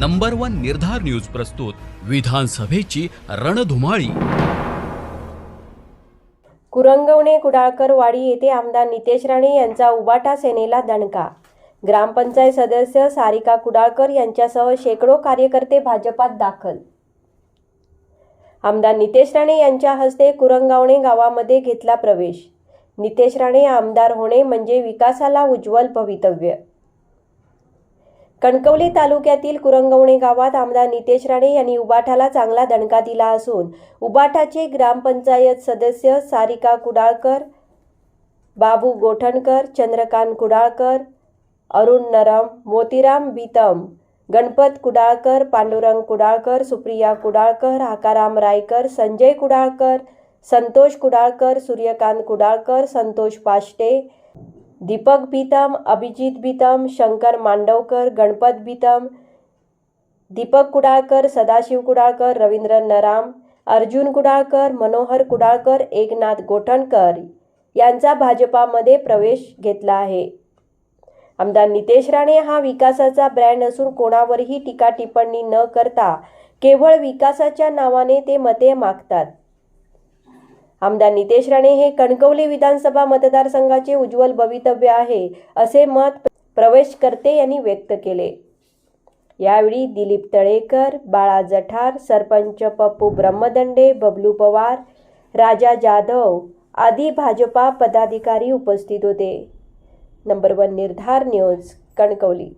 Number one निर्धार news प्रस्तुत विधानसभेची रणधुमाळी. कुरंगवणे कुडाळकर वाडी येथे आमदार नितेश राणे यांचा उबाटा सेनेला दणका. ग्रामपंचायत सदस्य सारिका कुडाळकर यांच्यासह शेकडो कार्यकर्ते भाजपात दाखल. आमदार नितेश राणे यांच्या हस्ते कुरंगावणे गावामध्ये घेतला प्रवेश. नितेश राणे आमदार होणे म्हणजे विकासाला उज्ज्वल भवितव्य. कणकवली तालुक्यातील कुरंगवणे गावात आमदार नितेश राणे यांनी उबाठाला चांगला दणका दिला असून उबाठाचे ग्रामपंचायत सदस्य सारिका कुडाळकर बाबू गोठणकर चंद्रकांत कुडाळकर अरुण नरम मोतीराम बीतम गणपत कुडाळकर पांडुरंग कुडाळकर सुप्रिया कुडाळकर आकाराम रायकर संजय कुडाळकर संतोष कुडाळकर सूर्यकांत कुडाळकर संतोष पाष्टे दीपक भीतम अभिजित भीतम शंकर मांडवकर गणपत भीतम दीपक कुडाळकर सदाशिव कुडाळकर रवींद्र नराम अर्जुन कुडाळकर मनोहर कुडाळकर एकनाथ गोठणकर यांचा भाजपामध्ये प्रवेश घेतला आहे. आमदार नितेश राणे हा विकासाचा ब्रँड असून कोणावरही टीका टिप्पणी न करता केवळ विकासाच्या नावाने ते मते मागतात. आमदार नितेश राणे हे कणकवली विधानसभा मतदारसंघाचे उज्ज्वल भवितव्य आहे असे मत प्रवेशकर्ते यांनी व्यक्त केले. यावेळी दिलीप तळेकर बाळा जठार सरपंच पप्पू ब्रह्मदंडे बबलू पवार राजा जाधव आदी भाजपा पदाधिकारी उपस्थित होते. Number one Nirdhar news Kankavli.